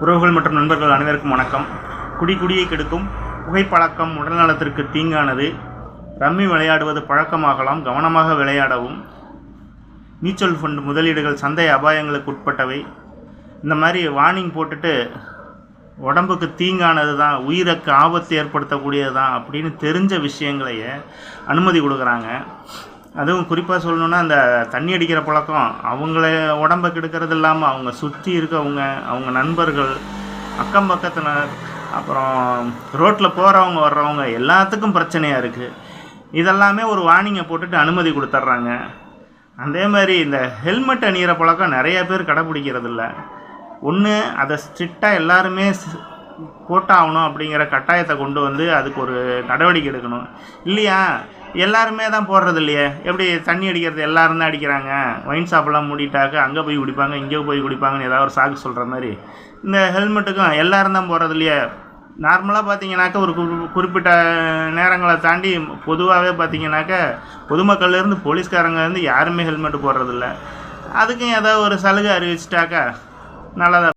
உறவுகள் மற்றும் நண்பர்கள் அனைவருக்கும் வணக்கம். குடி குடியை கெடுக்கும் புகைப்பழக்கம் உடல்நலத்திற்கு தீங்கானது. ரம்மி விளையாடுவது பழக்கமாகலாம் கவனமாக விளையாடவும். மியூச்சுவல் ஃபண்ட் முதலீடுகள் சந்தை அபாயங்களுக்கு உட்பட்டவை. இந்த மாதிரி வார்னிங் போட்டுட்டு உடம்புக்கு தீங்கானது தான் உயிருக்கு ஆபத்து ஏற்படுத்தக்கூடியது தான் அப்படின்னு தெரிஞ்ச விஷயங்களையே அனுமதி கொடுக்குறாங்க. அதுவும் குறிப்பாக சொல்லணுன்னா அந்த தண்ணி அடிக்கிற பழக்கம் அவங்கள உடம்பை கெடுக்கிறது இல்லாமல் அவங்க சுற்றி இருக்கவங்க அவங்க நண்பர்கள் அக்கம் பக்கத்தினர் அப்புறம் ரோட்டில் போகிறவங்க வர்றவங்க எல்லாத்துக்கும் பிரச்சனையாக இருக்குது இதெல்லாமே ஒரு வார்னிங்கை போட்டுட்டு அனுமதி கொடுத்துட்றாங்க அதே மாதிரி இந்த ஹெல்மெட் அணிகிற பழக்கம் நிறைய பேர் கடைப்பிடிக்கிறது இல்லை ஒன்று அதை ஸ்ட்ரிக்டாக எல்லாருமே போட்டாகணும் அப்படிங்கிற கட்டாயத்தை கொண்டு வந்து அதுக்கு ஒரு நடவடிக்கை எடுக்கணும். இல்லையா? எல்லாருமே தான் போடுறது இல்லையே? எப்படி தண்ணி அடிக்கிறது எல்லாரும் தான் அடிக்கிறாங்க? ஒயின் ஷாப்பெல்லாம் மூடிட்டாக்க அங்கே போய் குடிப்பாங்க இங்கே போய் குடிப்பாங்கன்னு ஏதாவது ஒரு சாக்கு சொல்கிற மாதிரி. இந்த ஹெல்மெட்டுக்கும் எல்லாரும் தான் போடுறது இல்லையே? நார்மலாக பார்த்தீங்கன்னாக்க ஒரு குறி- குறிப்பிட்ட நேரங்களை தாண்டி பொதுவாகவே பார்த்தீங்கன்னாக்க பொதுமக்கள்லேருந்து போலீஸ்காரங்க இருந்து யாருமே ஹெல்மெட் போடுறதில்ல அதுக்கும் ஏதாவது ஒரு சலுகை அறிவிச்சிட்டாக்கா நல்லதாக